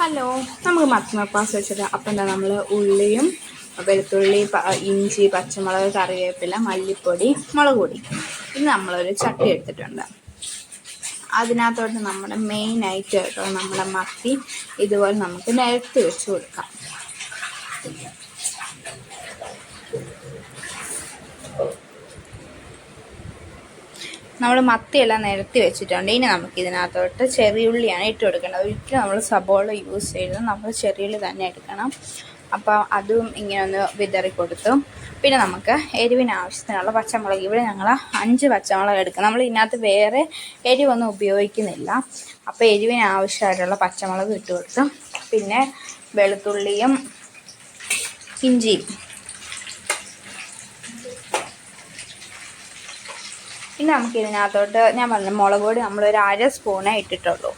Hello നമുക്ക് മത്തമപ്പാസ് വെച്ചത് അപ്പം എന്താ നമ്മൾ ഉള്ളിയും വെളുത്തുള്ളി ഇഞ്ചി പച്ചമുളക് കറിവേപ്പില മല്ലിപ്പൊടി മുളക് പൊടി. ഇത് നമ്മളൊരു ചട്ടി എടുത്തിട്ടുണ്ട്. അതിനകത്തോട്ട് നമ്മുടെ മെയിൻ ആയിട്ട് കേട്ടോ നമ്മുടെ മത്തി ഇതുപോലെ നമുക്ക് നിരത്തി വെച്ച് കൊടുക്കാം. നമ്മൾ മത്തിയെല്ലാം നിരത്തി വെച്ചിട്ടുണ്ട്. ഇനി നമുക്ക് ഇതിനകത്തോട്ട് ചെറിയുള്ളിയാണ് ഇട്ട് കൊടുക്കേണ്ടത്. ഒരിക്കലും നമ്മൾ സബോള യൂസ് ചെയ്യുന്നത് നമ്മൾ ചെറിയുള്ളി തന്നെ എടുക്കണം. അപ്പോൾ അതും ഇങ്ങനെ ഒന്ന് വിതറി കൊടുത്തു. പിന്നെ നമുക്ക് എരിവിന് ആവശ്യത്തിനുള്ള പച്ചമുളക്. ഇവിടെ ഞങ്ങൾ അഞ്ച് പച്ചമുളക് എടുക്കും നമ്മൾ ഇതിനകത്ത് വേറെ എരിവൊന്നും ഉപയോഗിക്കുന്നില്ല. അപ്പോൾ എരിവിന് ആവശ്യമായിട്ടുള്ള പച്ചമുളക് ഇട്ട് കൊടുത്തു. പിന്നെ വെളുത്തുള്ളിയും ഇഞ്ചിയും ഇനി നമുക്ക് ഇതിനകത്തോട്ട് ഞാൻ പറഞ്ഞ മുളക് പൊടി നമ്മളൊരു അര സ്പൂണേ ഇട്ടിട്ടുള്ളൂ.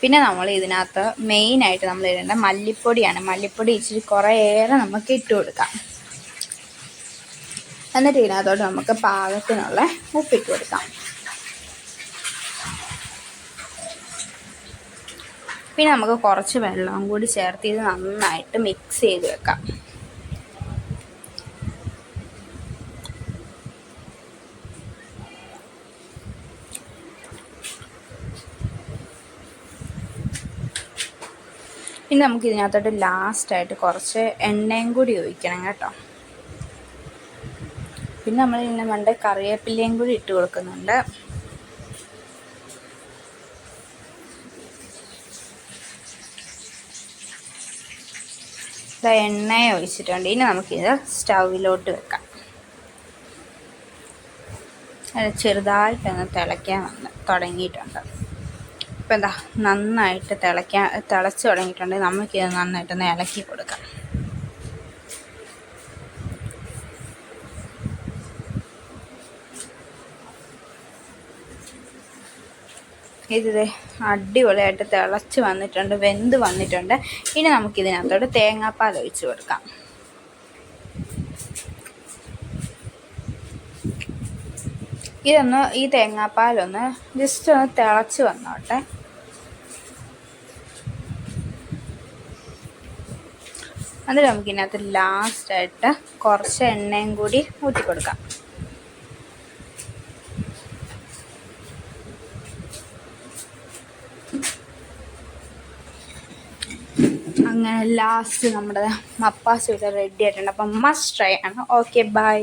പിന്നെ നമ്മൾ ഇതിനകത്ത് മെയിനായിട്ട് നമ്മൾ ഇടേണ്ട മല്ലിപ്പൊടിയാണ്. മല്ലിപ്പൊടി ഇച്ചിരി കുറേയേറെ നമുക്ക് ഇട്ട് കൊടുക്കാം. എന്നിട്ട് ഇതിനകത്തോട്ട് നമുക്ക് പാകത്തിനുള്ള ഉപ്പിട്ട് കൊടുക്കാം. പിന്നെ നമുക്ക് കുറച്ച് വെള്ളം കൂടി ചേർത്ത് ഇത് നന്നായിട്ട് മിക്സ് ചെയ്ത് വെക്കാം. ഇനി നമുക്ക് ഇതിനകത്തോട്ട് ലാസ്റ്റായിട്ട് കുറച്ച് എണ്ണയും കൂടി ഒഴിക്കണം കേട്ടോ. പിന്നെ നമ്മൾ ഇതിന് വേണ്ട കറിവേപ്പിലയും കൂടി ഇട്ട് കൊടുക്കുന്നുണ്ട്. എണ്ണ ഒഴിച്ചിട്ടുണ്ട്. ഇനി നമുക്കിത് സ്റ്റൗവിലോട്ട് വെക്കാം. ചെറുതായിട്ടൊന്ന് തിളയ്ക്കാൻ വന്ന് തുടങ്ങിയിട്ടുണ്ട്. ഇപ്പം എന്താ നന്നായിട്ട് തിളയ്ക്കാൻ തിളച്ച് തുടങ്ങിയിട്ടുണ്ടെങ്കിൽ നമുക്കിത് നന്നായിട്ടൊന്ന് ഇളക്കി കൊടുക്കാം. ഇത് അടിപൊളിയായിട്ട് തിളച്ച് വന്നിട്ടുണ്ട് വെന്ത് വന്നിട്ടുണ്ട്. ഇനി നമുക്കിതിനകത്തോട്ട് തേങ്ങാപ്പാൽ ഒഴിച്ച് കൊടുക്കാം. ഇതൊന്ന് ഈ തേങ്ങാപ്പാലൊന്ന് ജസ്റ്റ് ഒന്ന് തിളച്ച് വന്നോട്ടെ. എന്നിട്ട് നമുക്ക് ഇതിനകത്ത് ലാസ്റ്റായിട്ട് കുറച്ച് എണ്ണയും കൂടി ഊറ്റി കൊടുക്കാം അങ്ങനെ ലാസ്റ്റ് നമ്മുടെ മപ്പാസ് ഇവിടെ റെഡി ആയിട്ടുണ്ട്. അപ്പം മസ്റ്റ് ട്രൈ ആണ്. Okay bye